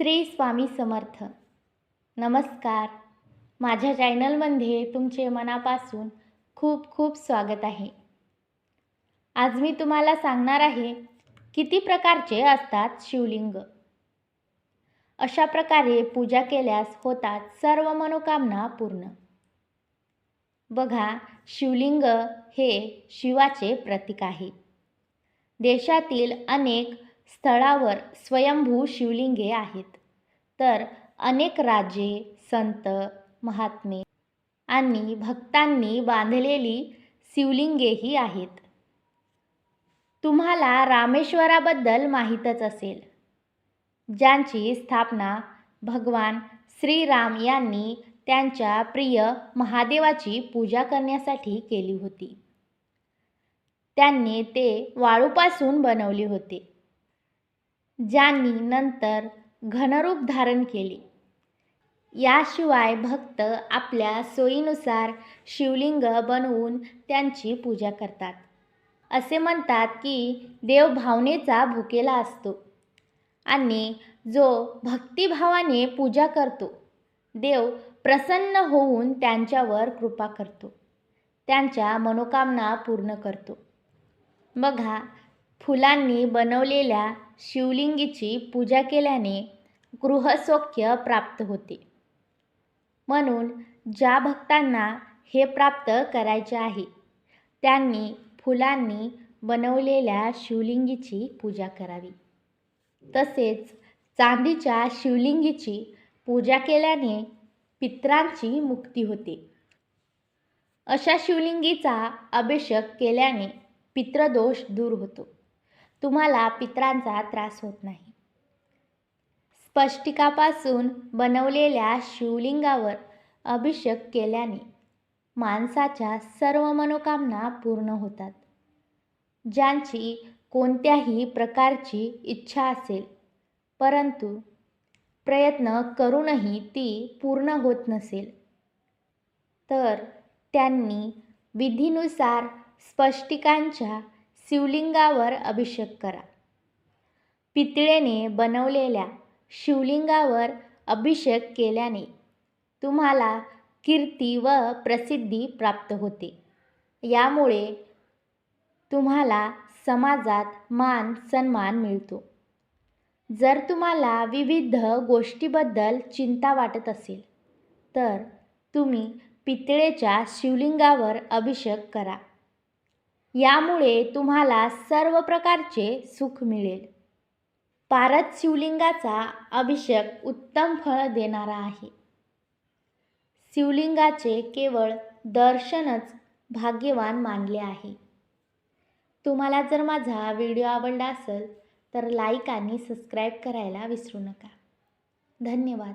श्री स्वामी समर्थ. नमस्कार. माझ्या चॅनलमध्ये तुमचे मनापासून खूप खूप स्वागत आहे. आज मी तुम्हाला सांगणार आहे किती प्रकारचे असतात शिवलिंग? अशा प्रकारे पूजा केल्यास होतात सर्व मनोकामना पूर्ण. बघा शिवलिंग हे शिवाचे प्रतीक आहे. देशातील अनेक स्थळावर स्वयंभू शिवलिंगे आहेत. तर अनेक राजे संत महात्मे आणि भक्तांनी बांधलेली शिवलिंगेही आहेत. तुम्हाला रामेश्वराबद्दल माहीतच असेल. ज्यांची स्थापना भगवान श्रीराम यांनी त्यांच्या प्रिय महादेवाची पूजा करण्यासाठी केली होती. त्यांनी ते वाळूपासून बनवले होते. ज्यांनी नंतर घनरूप धारण केले. याशिवाय भक्त आपल्या सोयीनुसार शिवलिंग बनवून त्यांची पूजा करतात. असे म्हणतात की देव भावनेचा भुकेला असतो आणि जो भक्तिभावाने पूजा करतो देव प्रसन्न होऊन त्यांच्यावर कृपा करतो त्यांच्या मनोकामना पूर्ण करतो. बघा फुलांनी बनवलेल्या शिवलिंगीची पूजा केल्याने गृहसौख्य प्राप्त होते. म्हणून ज्या भक्तांना हे प्राप्त करायचे आहे त्यांनी फुलांनी बनवलेल्या शिवलिंगीची पूजा करावी. तसेच चांदीच्या शिवलिंगीची पूजा केल्याने पित्रांची मुक्ती होते. अशा शिवलिंगीचा अभिषेक केल्याने पित्रदोष दूर होतो. तुम्हाला पित्रांचा त्रास होत नाही. स्पष्टिकापासून बनवलेल्या शिवलिंगावर अभिषेक केल्याने माणसाच्या सर्व मनोकामना पूर्ण होतात. ज्यांची कोणत्याही प्रकारची इच्छा असेल परंतु प्रयत्न करूनही ती पूर्ण होत नसेल तर त्यांनी विधीनुसार स्पष्टिकांच्या शिवलिंगावर अभिषेक करा. पितळेने बनवलेल्या शिवलिंगावर अभिषेक केल्याने तुम्हाला कीर्ती व प्रसिद्धी प्राप्त होते. यामुळे तुम्हाला समाजात मान सन्मान मिळतो. जर तुम्हाला विविध गोष्टीबद्दल चिंता वाटत असेल तर तुम्ही पितळेच्या शिवलिंगावर अभिषेक करा. यामुळे तुम्हाला सर्व प्रकारचे सुख मिळेल. पारद शिवलिंगाचा अभिषेक उत्तम फळ देणारा आहे. शिवलिंगाचे केवळ दर्शनच भाग्यवान मानले आहे. तुम्हाला जर माझा व्हिडिओ आवडला असेल तर लाईक आणि सबस्क्राईब करायला विसरू नका. धन्यवाद.